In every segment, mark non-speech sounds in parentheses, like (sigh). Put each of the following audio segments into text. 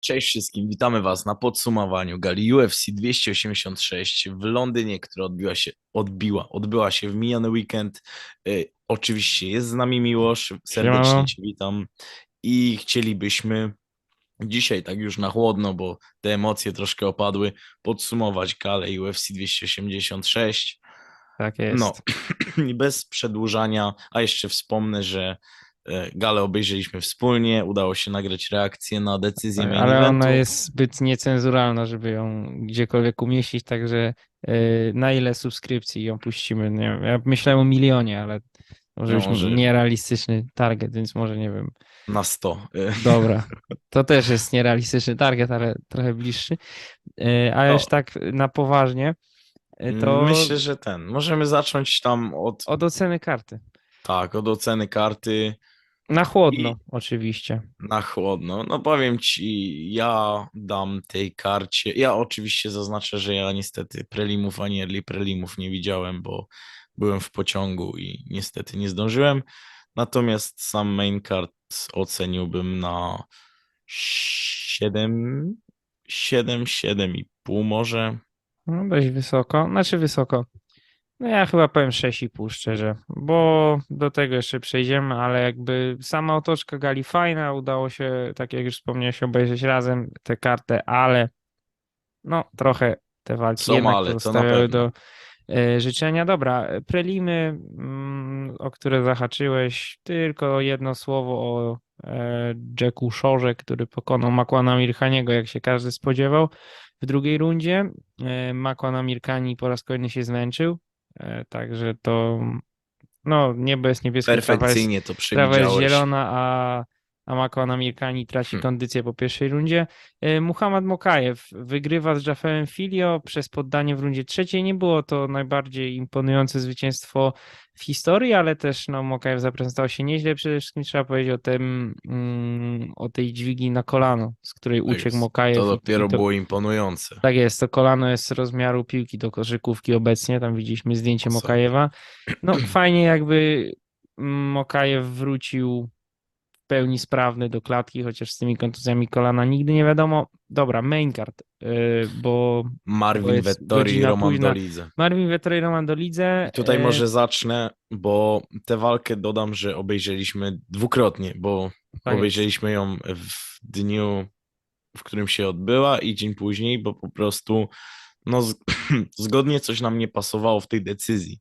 Cześć wszystkim, witamy Was na podsumowaniu gali UFC 286 w Londynie, która odbiła się, odbiła, odbyła się w miniony weekend. Y, oczywiście jest z nami Miłosz, serdecznie. Cię witam i chcielibyśmy dzisiaj tak już na chłodno, bo te emocje troszkę opadły, podsumować galę UFC 286. Tak jest. No, (clears throat) i bez przedłużania, a jeszcze wspomnę, że galę obejrzeliśmy wspólnie, udało się nagrać reakcję na decyzję Tak, ale eventu. ona jest zbyt niecenzuralna, żeby ją gdziekolwiek umieścić, także y, na ile subskrypcji ją puścimy? Nie wiem, ja myślałem o milionie, ale może No, już może- nierealistyczny target, więc może nie wiem. Na 100. E, Dobra, (laughs) to też jest nierealistyczny target, ale trochę bliższy. A No. już tak na poważnie, to Myślę, że ten. Możemy zacząć tam od, od oceny karty. tak, od oceny karty Na chłodno I- oczywiście. na chłodno. No powiem ci, ja dam tej karcie. Ja oczywiście zaznaczę, że ja niestety prelimów ani early prelimów nie widziałem, bo byłem w pociągu i niestety nie zdążyłem. Natomiast sam main card oceniłbym na 7, 7, 7,5 może. No, dość wysoko, znaczy wysoko. No ja chyba powiem 6,5 szczerze, bo do tego jeszcze przejdziemy, ale jakby sama otoczka gali fajna, udało się, tak jak już wspomniałeś, obejrzeć razem tę kartę, ale no trochę te walki Są jednak ale, pozostawiały do e, życzenia. Dobra, prelimy, mm, o które zahaczyłeś, tylko jedno słowo o e, Jacku Shorze, który pokonał Makłana Mirhaniego, jak się każdy spodziewał w drugiej rundzie. E, Makłan Amirkani po raz kolejny się zmęczył, także to no niebo jest niebieskie, trawa jest, Perfekcyjnie to trawa jest przewidziałeś. zielona, a, a Makłan Amirkani traci Hmm. kondycję po pierwszej rundzie. E, Muhammad Mokajew wygrywa z Jafelem Filio przez poddanie w rundzie trzeciej. Nie było to najbardziej imponujące zwycięstwo w historii, ale też no, Mokajew zaprezentował się nieźle. Przede wszystkim trzeba powiedzieć o tym, mm, o tej dźwigni na kolano, z której uciekł jest. Mokajew. To dopiero to, było imponujące. tak jest, to kolano jest z rozmiaru piłki do koszykówki obecnie, tam widzieliśmy zdjęcie. Mokajewa. No (clears throat) fajnie jakby mm, Mokajew wrócił pełni sprawny do klatki, chociaż z tymi kontuzjami kolana nigdy nie wiadomo. Dobra, main card, yy, bo Marvin Vettori i Roman późna. Dolidze. Marvin Vettori i Roman Dolidze. I tutaj yy, może zacznę, bo tę walkę dodam, że obejrzeliśmy dwukrotnie, bo tak obejrzeliśmy ją w dniu, w którym się odbyła i dzień później, bo po prostu no, (clears throat) zgodnie coś nam nie pasowało w tej decyzji.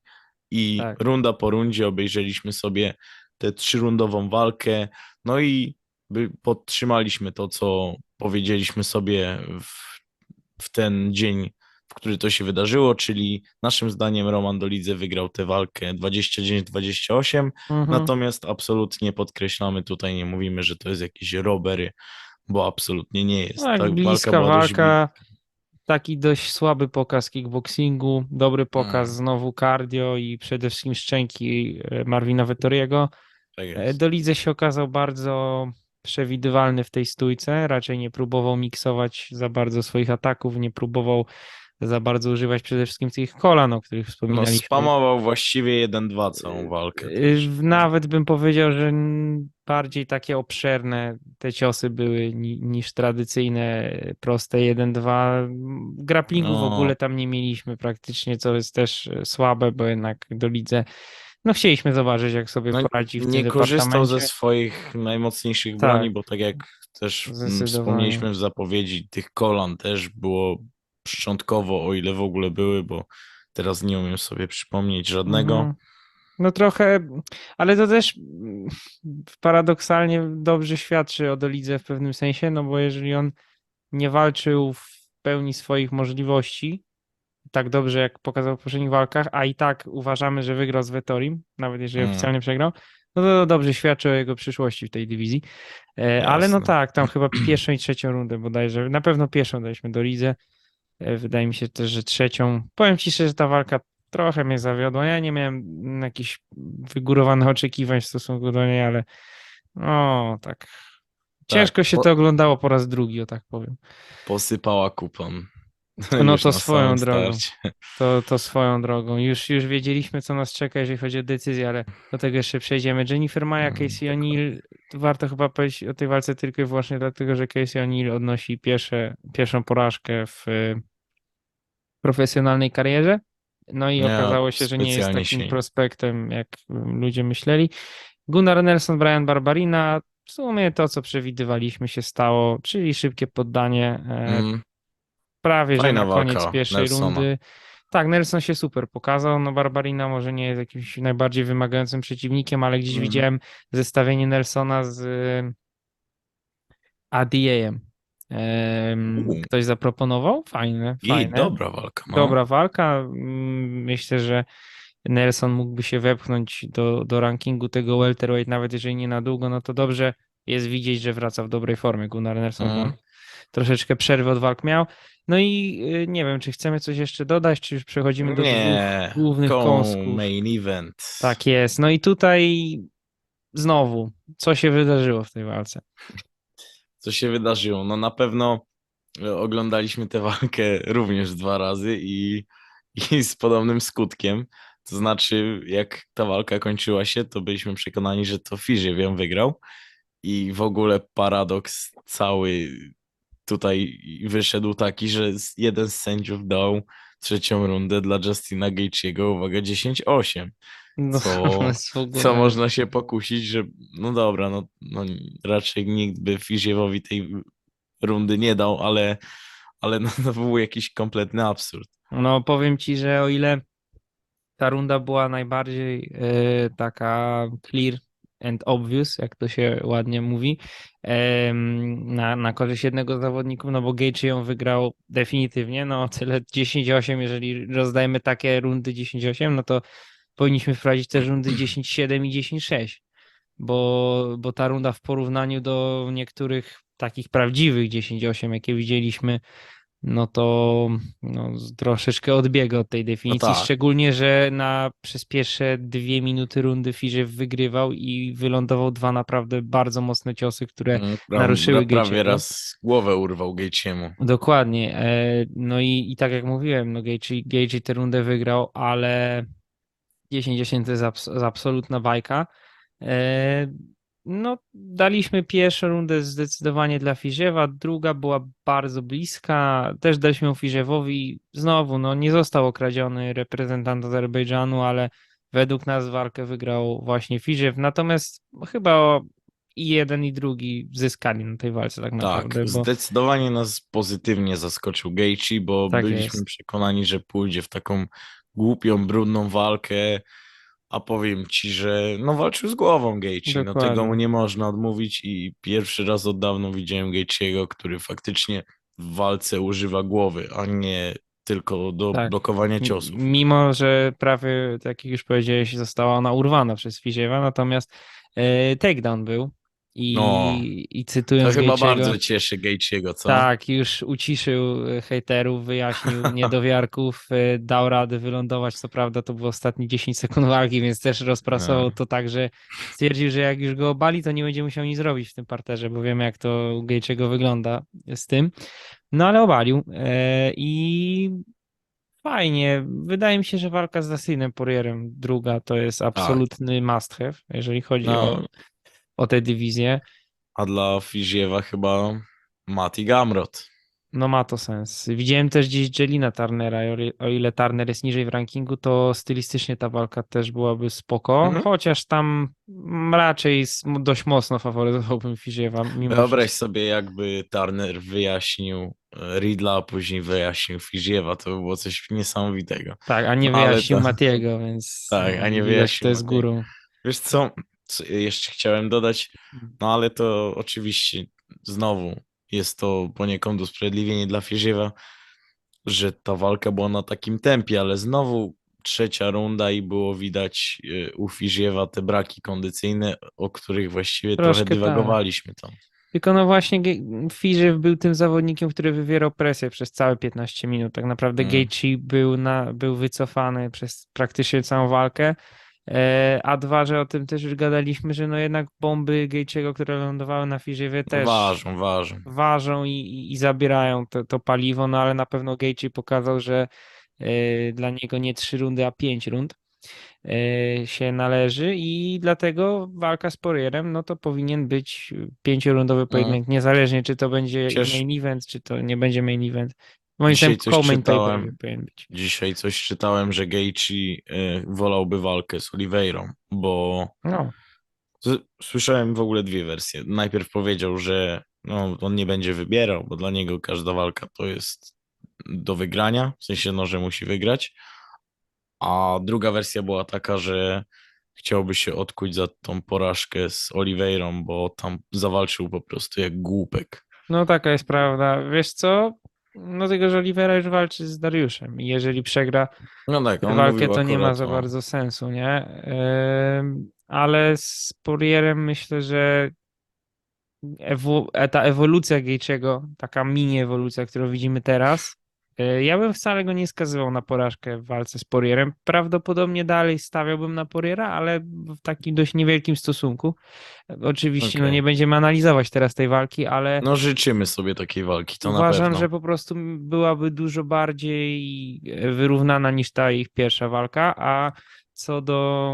I Tak. runda po rundzie obejrzeliśmy sobie tę trzyrundową walkę, no i podtrzymaliśmy to, co powiedzieliśmy sobie w, w ten dzień, w który to się wydarzyło, czyli naszym zdaniem Roman Dolidze wygrał tę walkę 29-28, Mhm. natomiast absolutnie podkreślamy tutaj, nie mówimy, że to jest jakieś robery, bo absolutnie nie jest. Tak, Ta bliska dość walka. Taki dość słaby pokaz kickboxingu, dobry pokaz Mm. znowu cardio i przede wszystkim szczęki e, Marvina Vettoriego. Tak E. Dolidze się okazał bardzo przewidywalny w tej stójce, raczej nie próbował miksować za bardzo swoich ataków, nie próbował za bardzo używać przede wszystkim tych kolan, o których No, wspominaliśmy. spamował właściwie 1-2 całą walkę. Y, też. Nawet bym powiedział, że bardziej takie obszerne te ciosy były ni- niż tradycyjne, proste 1-2. Grapplingu w No. ogóle tam nie mieliśmy praktycznie, co jest też e, słabe, bo jednak do lidze. No chcieliśmy zobaczyć, jak sobie No, poradzi w tym nie korzystał ze swoich najmocniejszych Tak. broni, bo tak jak też wspomnieliśmy w zapowiedzi, tych kolan też było szczątkowo, o ile w ogóle były, bo teraz nie umiem sobie przypomnieć żadnego. Mhm. No trochę, ale to też paradoksalnie dobrze świadczy o Dolidze w pewnym sensie, no bo jeżeli on nie walczył w pełni swoich możliwości, tak dobrze jak pokazał w poprzednich walkach, a i tak uważamy, że wygrał z Vettorim, nawet jeżeli Mm. oficjalnie przegrał, no to dobrze świadczy o jego przyszłości w tej dywizji. E, ale no tak, tam chyba (clears throat) pierwszą i trzecią rundę bodajże, na pewno pierwszą daliśmy do Lidze, E, wydaje mi się też, że trzecią. Powiem ci szczerze, że ta walka trochę mnie zawiodła. Ja nie miałem jakichś wygórowanych oczekiwań w stosunku do niej, ale no tak. Ciężko się po- to oglądało po raz drugi, o tak powiem. Posypała kupon. No już to swoją drogą. To, to swoją drogą. Już, już wiedzieliśmy, co nas czeka, jeżeli chodzi o decyzję, ale do tego jeszcze przejdziemy. Jennifer Maja, Mm, Casey O'Neill. Warto chyba powiedzieć o tej walce tylko i wyłącznie dlatego, że Casey O'Neill odnosi pierwsze, pierwszą porażkę w y, profesjonalnej karierze. No i okazało się, że nie jest takim prospektem, jak y, ludzie myśleli. Gunnar Nelson, Brian Barbarina. W sumie to, co przewidywaliśmy, się stało, czyli szybkie poddanie. Mm, prawie że Fajna na koniec walka pierwszej Nelsona. rundy. Tak, Nelson się super pokazał. No Barbarina może nie jest jakimś najbardziej wymagającym przeciwnikiem, ale gdzieś Mhm. widziałem zestawienie Nelsona z y, ADA-em. Ktoś zaproponował? Fajne, I fajne. dobra walka. No. Dobra walka. Mm, Myślę, że Nelson mógłby się wepchnąć do, do rankingu tego welterweight, nawet jeżeli nie na długo, no to dobrze jest widzieć, że wraca w dobrej formie Gunnar Nelson. on troszeczkę przerwy od walk miał. No i y, nie wiem, czy chcemy coś jeszcze dodać, czy już przechodzimy do Nie, głównych kąsków. main event. Tak jest. No i tutaj znowu, co się wydarzyło w tej walce? Co się wydarzyło? No na pewno e, oglądaliśmy tę walkę również dwa razy i, i (laughs) z podobnym skutkiem. To znaczy, jak ta walka kończyła się, to byliśmy przekonani, że to Fiziew ją wygrał i w ogóle paradoks cały tutaj wyszedł taki, że jeden z sędziów dał trzecią rundę dla Justina Gaethje'ego, uwaga, 10-8. No, Co-. (laughs) Co można się pokusić, że no dobra, no, no raczej nikt by Fiziewowi tej rundy nie dał, ale, ale no, to był jakiś kompletny absurd. No powiem ci, że o ile ta runda była najbardziej e, taka clear and obvious, jak to się ładnie mówi, na, na korzyść jednego z zawodników, no bo Gaethje ją wygrał definitywnie, no tyle 10-8, jeżeli rozdajemy takie rundy 10-8, no to powinniśmy wprowadzić też rundy 10-7 i 10-6, bo, bo ta runda w porównaniu do niektórych takich prawdziwych 10-8, jakie widzieliśmy, no to no, troszeczkę odbiega od tej definicji, tak. szczególnie, że na przez pierwsze dwie minuty rundy Fiziew wygrywał i wylądował dwa naprawdę bardzo mocne ciosy, które Mm, pra- naruszyły pra- Prawie raz głowę urwał Gaethjemu. Dokładnie. e, No i, i tak jak mówiłem, no Gaethje, Gaethje tę rundę wygrał, ale 10-10 to jest abs absolutna bajka. No, daliśmy pierwszą rundę zdecydowanie dla Fiziewa, druga była bardzo bliska, też daliśmy ją Fiziewowi. Znowu, no nie został okradziony reprezentant Azerbejdżanu, ale według nas walkę wygrał właśnie Fiziew. Natomiast chyba i jeden i drugi zyskali na tej walce tak Tak, naprawdę. bo... zdecydowanie nas pozytywnie zaskoczył Gaethje, bo Tak byliśmy jest. przekonani, że pójdzie w taką głupią, brudną walkę, a powiem ci, że no walczył z głową Gaethje, no tego mu nie można odmówić i pierwszy raz od dawna widziałem Gaethje'ego, który faktycznie w walce używa głowy, a nie tylko do Tak. blokowania ciosów. Mimo, że prawie, tak jak już powiedziałeś, została ona urwana przez Fiziewa, natomiast e, takedown był i, No. i To cytując chyba Gaethje'ego, bardzo cieszy Gaethje'ego, co? tak, już uciszył e, hejterów, wyjaśnił (laughs) niedowiarków, e, dał radę wylądować, co prawda to było ostatnie 10 sekund walki, więc też rozprasował No. to tak, że stwierdził, że jak już go obali, to nie będzie musiał nic zrobić w tym parterze, bo wiemy jak to u Gaethje'ego wygląda z tym. No ale obalił e, i fajnie. Wydaje mi się, że walka z Dustinem Poirierem druga to jest absolutny must have, jeżeli chodzi No. o, o tę dywizję. A dla Fiziewa chyba Mati Gamrot. No ma to sens. Widziałem też gdzieś Jelina Turnera, o ile- Turner jest niżej w rankingu, to stylistycznie ta walka też byłaby spoko, Mhm. chociaż tam raczej dość mocno faworyzowałbym Fiziewa. Wyobraź wszystko. sobie, jakby Turner wyjaśnił e, Ridla, a później wyjaśnił Fiziewa, to by było coś niesamowitego. Tak, a nie wyjaśnił to- Matiego, więc Tak, a nie wyjaśnił to jest górą. Wiesz co jeszcze chciałem dodać, no ale to oczywiście znowu jest to poniekąd usprawiedliwienie dla Fiziewa, że ta walka była na takim tempie, ale znowu trzecia runda i było widać e, u Fiziewa te braki kondycyjne, o których właściwie Troszkę trochę tak. dywagowaliśmy tam. Tylko no właśnie Fiziew był tym zawodnikiem, który wywierał presję przez całe 15 minut. Tak naprawdę Mm. Gaethje był, na, był wycofany przez praktycznie całą walkę. E, A dwa, że o tym też już gadaliśmy, że no jednak bomby Gate'ego, które lądowały na Firzywie też Ważą, ważą. ważą i, i, i zabierają to, to paliwo, no ale na pewno Gaethje pokazał, że e, dla niego nie trzy rundy, a pięć rund e, się należy i dlatego walka z Poirierem, no to powinien być pięciorundowy pojedynek, niezależnie czy to będzie Cieszy- main event, czy to nie będzie main event. Moim zdaniem coś co-main czytałem. powinien być. Dzisiaj coś czytałem, że Gaethje y, wolałby walkę z Oliveirą, bo No, słyszałem w ogóle dwie wersje. Najpierw powiedział, że no, on nie będzie wybierał, bo dla niego każda walka to jest do wygrania, w sensie no, że musi wygrać. A druga wersja była taka, że chciałby się odkuć za tą porażkę z Oliveirą, bo tam zawalczył po prostu jak głupek. no taka jest prawda. Wiesz co? No tylko, że Oliveira już walczy z Dariuszem i jeżeli przegra No tak, walkę, to nie ma za o- bardzo sensu, nie? Ym, Ale z Poirierem myślę, że ewo- e- ta ewolucja Gaethje'ego, taka mini ewolucja, którą widzimy teraz, ja bym wcale go nie skazywał na porażkę w walce z Poirierem. Prawdopodobnie dalej stawiałbym na Poiriera, ale w takim dość niewielkim stosunku. Oczywiście no Okej. nie będziemy analizować teraz tej walki, ale No życzymy sobie takiej walki, to Uważam, że po prostu byłaby dużo bardziej e, wyrównana niż ta ich pierwsza walka, a co do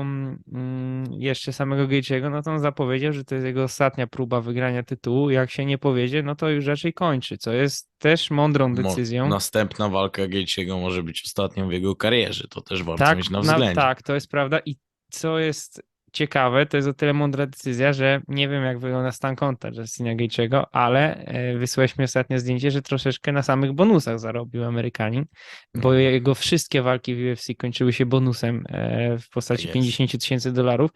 mm, jeszcze samego Gaethje'ego, no to on zapowiedział, że to jest jego ostatnia próba wygrania tytułu. Jak się nie powiedzie, no to już raczej kończy, co jest też mądrą Mo- decyzją. Następna walka Gaethje'ego może być ostatnią w jego karierze, to też warto tak, mieć na na- względzie. tak, to jest prawda. I co jest ciekawe, to jest o tyle mądra decyzja, że nie wiem, jak wygląda stan konta Justina Gaethje'ego, ale e, wysłałeś mi ostatnio zdjęcie, że troszeczkę na samych bonusach zarobił Amerykanin, bo Mhm. jego wszystkie walki w UFC kończyły się bonusem e, w postaci Tak jest. 50 tysięcy dolarów,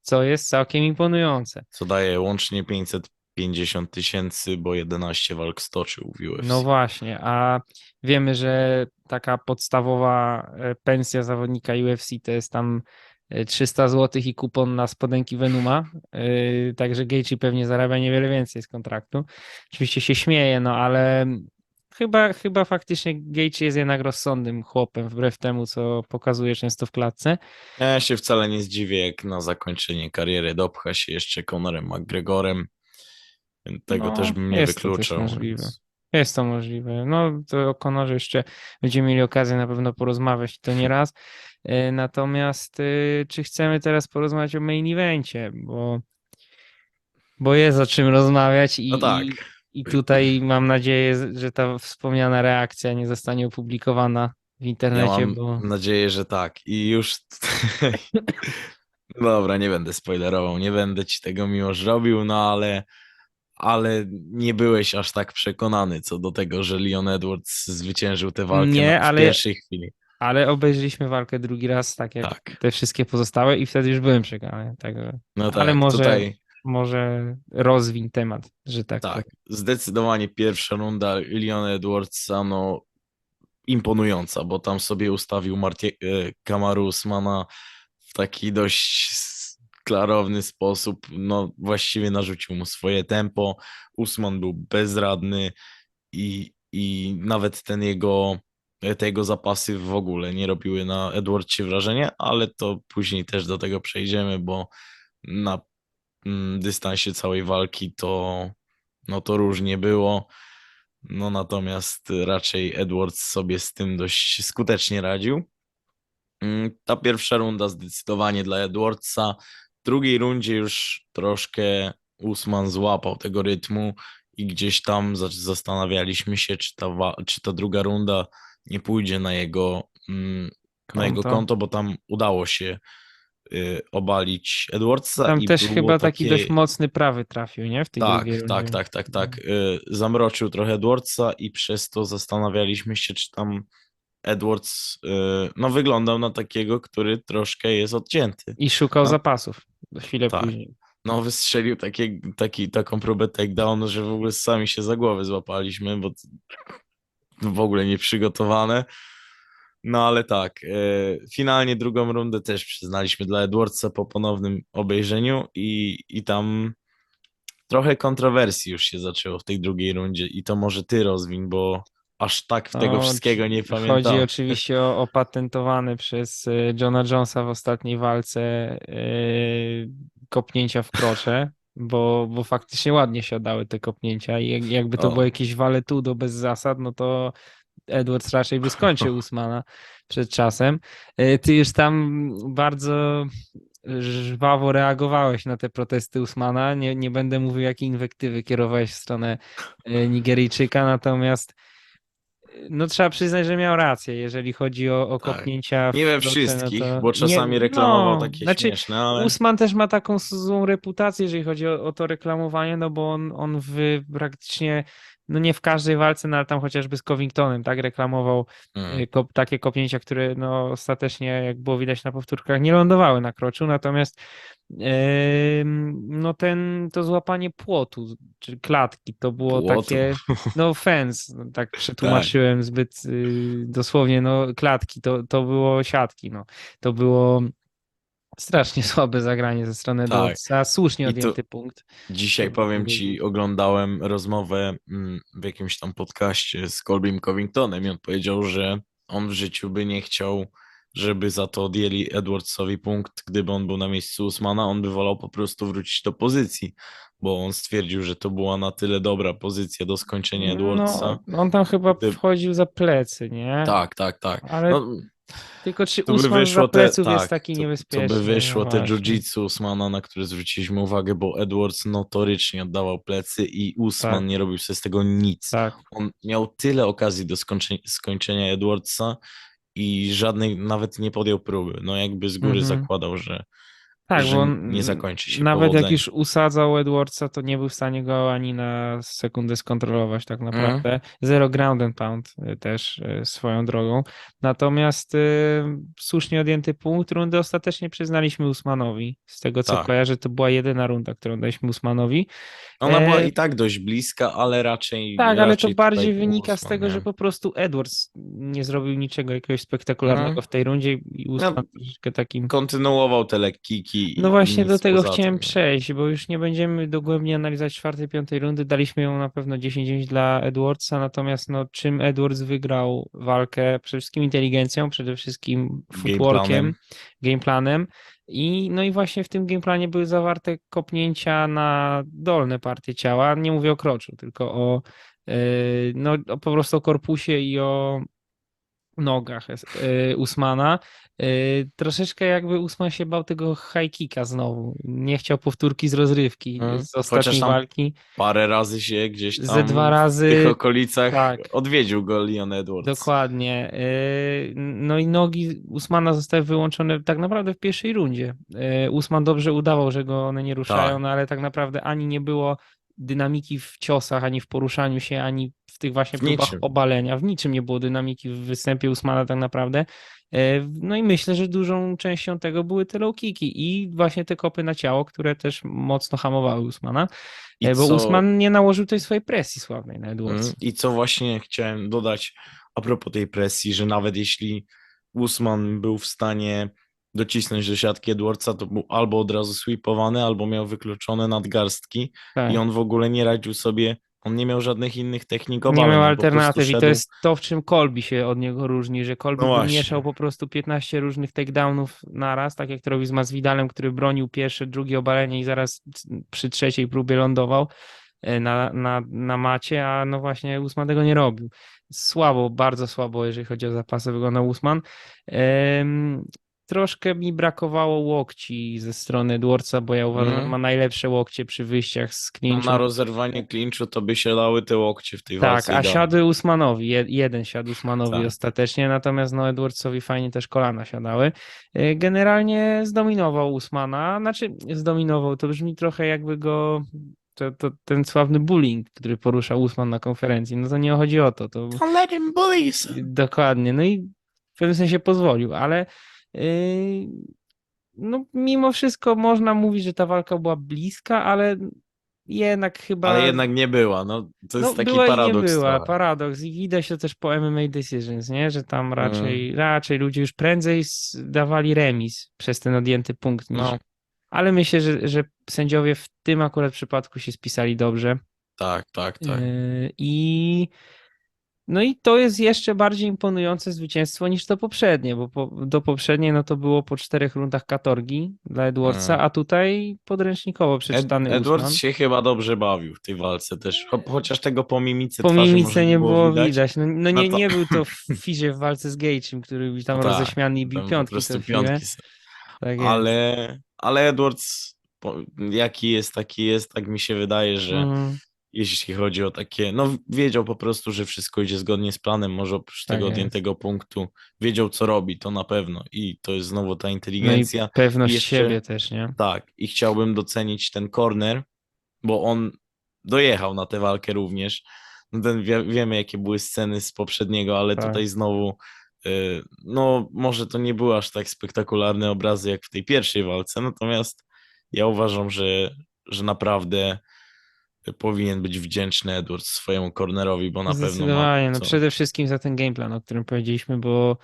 co jest całkiem imponujące. Co daje łącznie 550 tysięcy, bo 11 walk stoczył w UFC. No właśnie, a wiemy, że taka podstawowa e, pensja zawodnika UFC to jest tam 300 zł i kupon na spodenki Venuma, yy, także Gaethje pewnie zarabia niewiele więcej z kontraktu. Oczywiście się śmieje, no ale chyba, chyba faktycznie Gaethje jest jednak rozsądnym chłopem, wbrew temu, co pokazuje często w klatce. Ja się wcale nie zdziwię, jak na zakończenie kariery dopcha się jeszcze Conorem McGregorem. Tego No, też bym nie to też wykluczał. możliwe. więc- Jest to możliwe. No to o Konorze jeszcze będziemy mieli okazję na pewno porozmawiać to nie raz. E, Natomiast y, czy chcemy teraz porozmawiać o main evencie, bo, bo jest o czym rozmawiać i, No tak. i, i tutaj mam nadzieję, że ta wspomniana reakcja nie zostanie opublikowana w Ja internecie, mam bo nadzieję, że tak. I już. (laughs) Dobra, nie będę spoilerował, nie będę ci tego miło robił, no ale. Ale nie byłeś aż tak przekonany co do tego, że Leon Edwards zwyciężył tę walkę Nie, na, w ale- pierwszej chwili. ale obejrzeliśmy walkę drugi raz, tak jak Tak. te wszystkie pozostałe i wtedy już byłem przekonany. Także No tak, ale może tutaj może rozwiń temat, że tak. tak. powiem. Zdecydowanie pierwsza runda Leon Edwardsa, no imponująca, bo tam sobie ustawił Martie, Kamaru Usmana w taki dość klarowny sposób, no właściwie narzucił mu swoje tempo, Usman był bezradny i, i nawet ten jego, te jego zapasy w ogóle nie robiły na Edwardsie wrażenia, ale to później też do tego przejdziemy, bo na mm, dystansie całej walki to, no to różnie było. No natomiast raczej Edwards sobie z tym dość skutecznie radził. Mm, Ta pierwsza runda zdecydowanie dla Edwardsa. W drugiej rundzie już troszkę Usman złapał tego rytmu i gdzieś tam za- zastanawialiśmy się, czy ta, czy ta druga runda nie pójdzie na jego, mm, na jego Konto. konto, bo tam udało się y, obalić Edwardsa. Tam też chyba taki takie- dość mocny prawy trafił, nie? W tej tak, drugiej tak, tak, tak, tak. Y, Zamroczył trochę Edwardsa i przez to zastanawialiśmy się, czy tam Edwards y, no, wyglądał na takiego, który troszkę jest odcięty. I szukał No. zapasów chwilę Tak. później. No, wystrzelił takie, taki, taką próbę takedownu, że w ogóle sami się za głowę złapaliśmy, bo w ogóle nieprzygotowane. No ale tak, y, finalnie drugą rundę też przyznaliśmy dla Edwardsa po ponownym obejrzeniu i, i tam trochę kontrowersji już się zaczęło w tej drugiej rundzie i to może ty rozwiń, bo aż tak tego No, wszystkiego nie Chodzi pamiętam. oczywiście o opatentowany przez y, Johna Jonesa w ostatniej walce y, kopnięcia w krocze, bo, bo faktycznie ładnie siadały te kopnięcia i jak- jakby to O. było jakieś valetudo bez zasad, no to Edwards raczej by skończył (laughs) Usmana przed czasem. Y, Ty już tam bardzo żwawo reagowałeś na te protesty Usmana. Nie, nie będę mówił, jakie inwektywy kierowałeś w stronę y, Nigeryjczyka, natomiast no trzeba przyznać, że miał rację, jeżeli chodzi o, o Tak. kopnięcia w Nie we krocze, wszystkich, no to... bo czasami reklamował no, takie znaczy, śmieszne, ale Usman też ma taką złą reputację, jeżeli chodzi o, o to reklamowanie, no bo on, on w praktycznie, no nie w każdej walce, no ale tam chociażby z Covingtonem, tak, reklamował mm, kop, takie kopnięcia, które no ostatecznie, jak było widać na powtórkach, nie lądowały na kroczu, natomiast ym, no ten, to złapanie płotu, czy klatki, to było Płotu. takie, no fence, no, tak (laughs) przetłumaczyłem zbyt y, dosłownie, no klatki, to, to było siatki, no, to było strasznie (laughs) słabe zagranie ze strony Tak. Słusznie odjęty punkt. Dzisiaj powiem ci, oglądałem rozmowę mm, w jakimś tam podcaście z Colbym Covingtonem i on powiedział, że on w życiu by nie chciał, żeby za to odjęli Edwardsowi punkt, gdyby on był na miejscu Usmana, on by wolał po prostu wrócić do pozycji, bo on stwierdził, że to była na tyle dobra pozycja do skończenia Edwardsa. No, on tam chyba Gdy- wchodził za plecy, nie? Tak, tak, tak. Ale No, tylko czy to Usman za te, pleców tak, jest taki to, niebezpieczny? To by wyszło no te jiu-jitsu Usmana, na które zwróciliśmy uwagę, bo Edwards notorycznie oddawał plecy i Usman Tak. nie robił sobie z tego nic. Tak. On miał tyle okazji do skończenia, skończenia Edwardsa i żadnej nawet nie podjął próby. No jakby z góry Mhm. zakładał, że, Tak, że bo on nie zakończy się Nawet jak już usadzał Edwardsa, to nie był w stanie go ani na sekundę skontrolować tak Mhm. naprawdę. Zero ground and pound y, też y, swoją drogą. Natomiast y, słusznie odjęty punkt rundy ostatecznie przyznaliśmy Usmanowi. Z tego co Tak. kojarzę, to była jedyna runda, którą daliśmy Usmanowi. Ona była e, i tak dość bliska, ale raczej Tak, ale to raczej bardziej wynika z tego, nie? że po prostu Edwards nie zrobił niczego jakiegoś spektakularnego Mhm. w tej rundzie i Usman No, troszeczkę takim kontynuował te lekkiki. No właśnie do tego chciałem tym. przejść, bo już nie będziemy dogłębnie analizować czwartej, piątej rundy. Daliśmy ją na pewno 10-10 dla Edwardsa, natomiast no, czym Edwards wygrał walkę? Przede wszystkim inteligencją, przede wszystkim footworkiem, Gameplanem. I, no i właśnie w tym gameplanie były zawarte kopnięcia na dolne partie ciała. Nie mówię o kroczu, tylko o, yy, no, po prostu o korpusie i o nogach yy, Usmana. Yy, troszeczkę jakby Usman się bał tego high kicka znowu. Nie chciał powtórki z rozrywki Mhm. z ostatniej walki. Parę razy się gdzieś tam Ze dwa w razy. tych okolicach tak. odwiedził go Leon Edwards. Dokładnie. Yy, No i nogi Usmana zostały wyłączone tak naprawdę w pierwszej rundzie. Yy, Usman dobrze udawał, że go one nie ruszają, Tak. no ale tak naprawdę ani nie było dynamiki w ciosach, ani w poruszaniu się, ani w tych właśnie W próbach niczym. obalenia. W niczym nie było dynamiki w występie Usmana tak naprawdę. Yy, No i myślę, że dużą częścią tego były te low kicki i właśnie te kopy na ciało, które też mocno hamowały Usmana, I Yy, bo co- Usman nie nałożył tej swojej presji sławnej na Mm, Edwardsa. I co właśnie chciałem dodać a propos tej presji, że nawet jeśli Usman był w stanie docisnąć do siatki Edwardsa, to był albo od razu sweepowany, albo miał wykluczone nadgarstki Tak. i on w ogóle nie radził sobie, on nie miał żadnych innych technik Nie obalenia, miał alternatyw i to szedł- jest to, w czym Kolbi się od niego różni, że Kolbi No wymieszał po prostu 15 różnych takedownów naraz, tak jak to robił z Masvidalem, który bronił pierwsze, drugie obalenie i zaraz przy trzeciej próbie lądował e, na, na, na macie, a no właśnie Usman tego nie robił. Słabo, bardzo słabo, jeżeli chodzi o zapasy, wyglądał Usman. Troszkę mi brakowało łokci ze strony Edwardsa, bo ja uważam, że Mhm. ma najlepsze łokcie przy wyjściach z no, klinczu. na rozerwanie klinczu, to by się dały te łokcie w tej Tak, walce. a idealnie. siadły Usmanowi, je, jeden siadł Usmanowi Tak. ostatecznie, natomiast no Edwardsowi fajnie też kolana siadały. Y, Generalnie zdominował Usmana, znaczy zdominował, to brzmi trochę jakby go, to, to ten sławny bullying, który poruszał Usman na konferencji, no to nie chodzi o to, to Don't let him bully you. dokładnie, no i w pewnym sensie pozwolił, ale no mimo wszystko można mówić, że ta walka była bliska, ale jednak chyba... Ale jednak nie była, no to jest No, taki była paradoks nie była, trochę. paradoks i widać to też po MMA Decisions, nie? że tam raczej, Mm. raczej ludzie już prędzej dawali remis przez ten odjęty punkt niż... No. Ale myślę, że, że sędziowie w tym akurat przypadku się spisali dobrze Tak, tak, tak. Yy, i No i to jest jeszcze bardziej imponujące zwycięstwo niż to poprzednie, bo po, do poprzednie no to było po czterech rundach katorgi dla Edwardsa, Mm. a tutaj podręcznikowo Ed, przeczytany Edwards Usman. się chyba dobrze bawił w tej walce też, cho, chociaż tego po mimice Po mimice nie było widać. widać. No, no No nie, to- nie był to w Fizie w walce z Gage'em, który był tam No tak, roześmiany i bił tam po piątki piątki. Tak. Ale, ale Edwards, jaki jest, taki jest, tak mi się wydaje, że Mhm, jeśli chodzi o takie, no wiedział po prostu, że wszystko idzie zgodnie z planem, może oprócz Tak tego jest. odjętego punktu, wiedział co robi, to na pewno i to jest znowu ta No i inteligencja. pewność I jeszcze- siebie też, nie? Tak, i chciałbym docenić ten corner, bo on dojechał na tę walkę również. No ten, wie, wiemy, jakie były sceny z poprzedniego, ale Tak. tutaj znowu, y, no może to nie były aż tak spektakularne obrazy jak w tej pierwszej walce, natomiast ja uważam, że, że naprawdę powinien być wdzięczny Edwards swojemu cornerowi, bo na pewno Zdecydowanie, ma no przede wszystkim za ten gameplan, o którym powiedzieliśmy, bo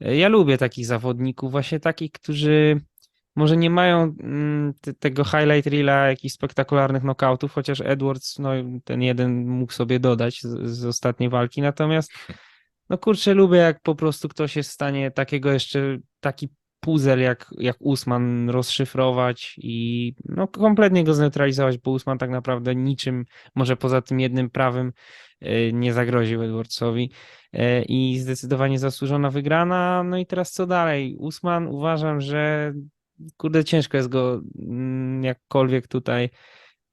e, ja lubię takich zawodników, właśnie takich, którzy może nie mają mm, te- tego highlight reela jakichś spektakularnych knockoutów, chociaż Edwards, no ten jeden mógł sobie dodać z, z ostatniej walki, natomiast (laughs) no kurczę, lubię jak po prostu ktoś jest w stanie takiego jeszcze, taki puzzle jak, jak Usman rozszyfrować i no kompletnie go zneutralizować, bo Usman tak naprawdę niczym, może poza tym jednym prawym e, nie zagroził Edwardsowi E, i zdecydowanie zasłużona wygrana. No i teraz co dalej? Usman uważam, że kurde ciężko jest go mm, jakkolwiek tutaj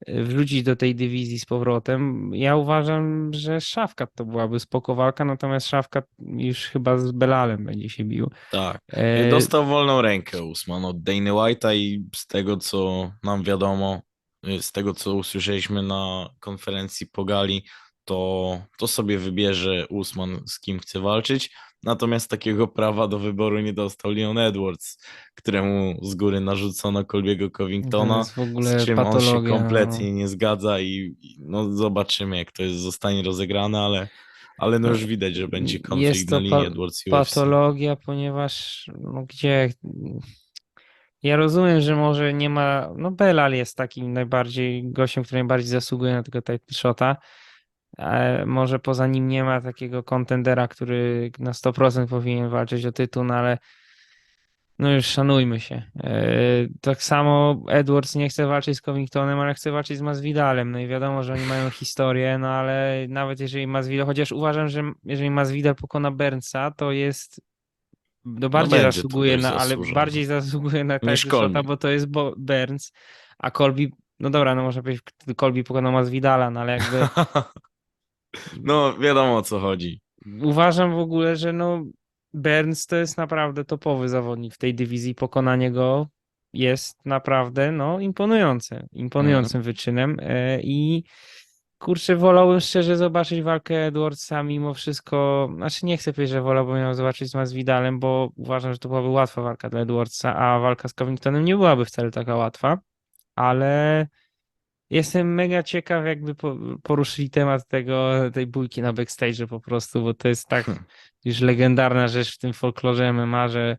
wrzucić do tej dywizji z powrotem. Ja uważam, że Szafkat to byłaby spoko walka, natomiast Szafkat już chyba z Belalem będzie się bił. Tak. E, Dostał wolną rękę Usman od Dana White'a i z tego, co nam wiadomo, y, z tego, co usłyszeliśmy na konferencji po gali, to, to sobie wybierze Usman, z kim chce walczyć. Natomiast takiego prawa do wyboru nie dostał Leon Edwards, któremu z góry narzucono Colbiego to Covingtona, jest z czym on się patologia. kompletnie nie zgadza i i no zobaczymy, jak to jest, zostanie rozegrane, ale, ale no już widać, że będzie Jest konflikt to na linii Edwards patologia, ponieważ no gdzie. Ja rozumiem, że może nie ma. No, Belal jest takim najbardziej gościem, który najbardziej zasługuje na tego title shota. Może poza nim nie ma takiego kontendera, który na 100% powinien walczyć o tytuł, no ale no już szanujmy się. E, tak samo Edwards nie chce walczyć z Covingtonem, ale chce walczyć z Masvidalem. No i wiadomo, że oni mają historię, no ale nawet jeżeli Masvidal, chociaż uważam, że jeżeli Masvidal pokona Burnsa, to jest no bardziej będzie zasługuje na, ale bardziej zasługuje na shota, Colby. bo to jest Bo- Burns, a Colby, no dobra, no można powiedzieć, Colby pokonał Masvidala, no ale jakby (laughs) No, wiadomo o co chodzi. uważam w ogóle, że no Burns to jest naprawdę topowy zawodnik w tej dywizji. Pokonanie go jest naprawdę no imponujące, imponującym wyczynem e, i kurczę, wolałbym szczerze zobaczyć walkę Edwardsa mimo wszystko, znaczy nie chcę powiedzieć, że wolałbym ją zobaczyć z Masvidalem, bo uważam, że to byłaby łatwa walka dla Edwardsa, a walka z Covingtonem nie byłaby wcale taka łatwa, ale Jestem mega ciekaw, jakby po- poruszyli temat tego, tej bójki na backstage po prostu, bo to jest tak Hmm. już legendarna rzecz w tym folklorze MMA, że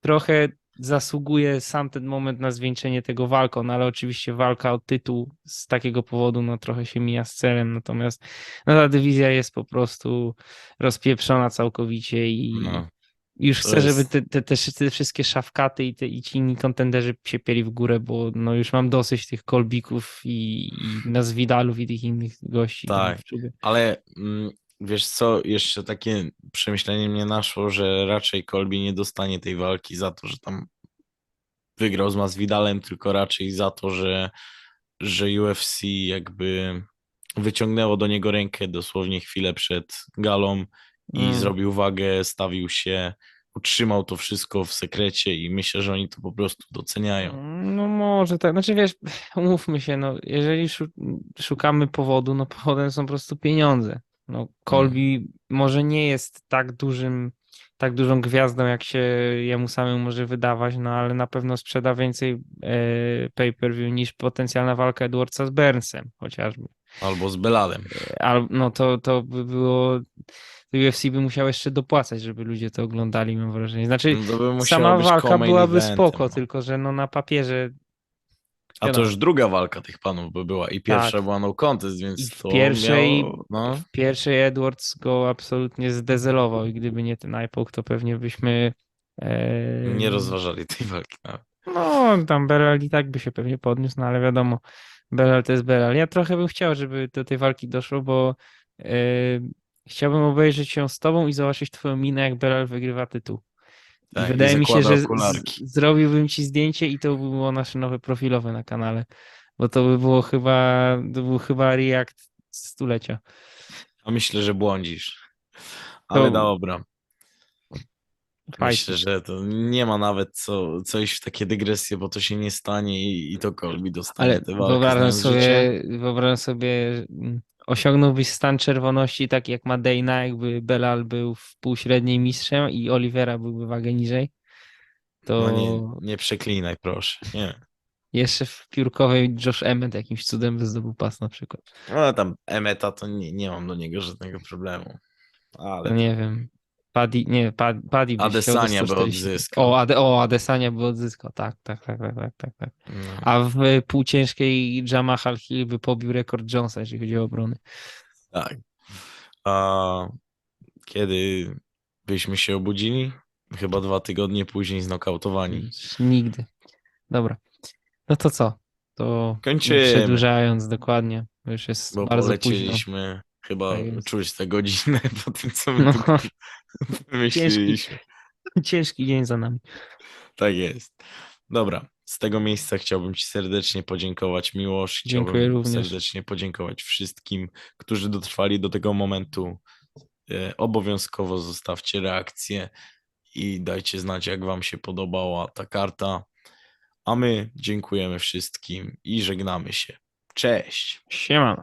trochę zasługuje sam ten moment na zwieńczenie tego walką, no ale oczywiście walka o tytuł z takiego powodu no trochę się mija z celem, natomiast no, ta dywizja jest po prostu rozpieprzona całkowicie i No. Już chcę, żeby jest- te, te, te, te wszystkie szafkaty i, te, i ci inni kontenderzy się pieli w górę, bo no już mam dosyć tych kolbików i, i Nazwidalów i tych innych gości. tam Tak. Ale mm, wiesz co, jeszcze takie przemyślenie mnie naszło, że raczej Colby nie dostanie tej walki za to, że tam wygrał z Masvidalem, tylko raczej za to, że, że UFC jakby wyciągnęło do niego rękę dosłownie chwilę przed galą i Mm. zrobił wagę, stawił się, utrzymał to wszystko w sekrecie i myślę, że oni to po prostu doceniają. No może tak, znaczy wiesz, (laughs) umówmy się, no jeżeli szu- szukamy powodu, no powodem są po prostu pieniądze. No Colby może nie jest tak dużym, tak dużą gwiazdą, jak się jemu samemu może wydawać, no ale na pewno sprzeda więcej e, pay-per-view niż potencjalna walka Edwardsa z Burnsem chociażby. Albo z Belalem. Al, no to, to by było, UFC by musiał jeszcze dopłacać, żeby ludzie to oglądali, mam wrażenie. Znaczy No musiało sama walka byłaby eventem, spoko, no. tylko że no na papierze A to już druga walka tych panów by była i pierwsza Tak. była no contest, I więc w to pierwszej- miało, no, W pierwszej Edwards go absolutnie zdezelował i gdyby nie ten iPoke, to pewnie byśmy e, nie rozważali tej walki nawet. No, tam Belal i tak by się pewnie podniósł, no ale wiadomo, Belal to jest Belal. Ja trochę bym chciał, żeby do tej walki doszło, bo e, chciałbym obejrzeć ją z tobą i zobaczyć twoją minę, jak Belal wygrywa tytuł. Tak, wydaje mi się, że z, zrobiłbym ci zdjęcie i to by było nasze nowe profilowe na kanale, bo to by było chyba, to był chyba react stulecia. A myślę, że błądzisz. Ale To- dobra. Myślę, że to nie ma nawet co, co iść w takie dygresje, bo to się nie stanie i, i to Colby dostanie Ale wyobrażam sobie, wyobrażam sobie, mm, osiągnąłbyś stan czerwoności tak jak ma Dana, jakby Belal był w półśredniej mistrzem i Olivera byłby wagę niżej. To No nie, nie przeklinaj, proszę. Nie. jeszcze w piórkowej Josh Emmett jakimś cudem by zdobył pas na przykład. No tam Emeta to nie, nie mam do niego żadnego problemu. Ale No nie wiem. Paddy, nie, Pad- Paddy Adesanya by 140. odzyskał. O, Ade, o, Adesanya by odzyskał, tak, tak, tak, tak, tak, tak, tak. no, A w półciężkiej Jamal Hill by pobił rekord Jonesa, jeśli chodzi o obrony. tak. A kiedy byśmy się obudzili? Chyba dwa tygodnie później znokautowani. Nigdy. Dobra. No to co? To Kończymy. przedłużając dokładnie, bo już jest Bo bardzo późno. chyba Tak czuć tę godzinę (laughs) po tym, co my No. tu (laughs) wymyśliliśmy. Ciężki dzień za nami. Tak jest. Dobra, z tego miejsca chciałbym Ci serdecznie podziękować, Miłosz. Dziękuję Chciałbym również. serdecznie podziękować wszystkim, którzy dotrwali do tego momentu. E, Obowiązkowo zostawcie reakcję i dajcie znać, jak Wam się podobała ta karta. A my dziękujemy wszystkim i żegnamy się. Cześć! Siemano.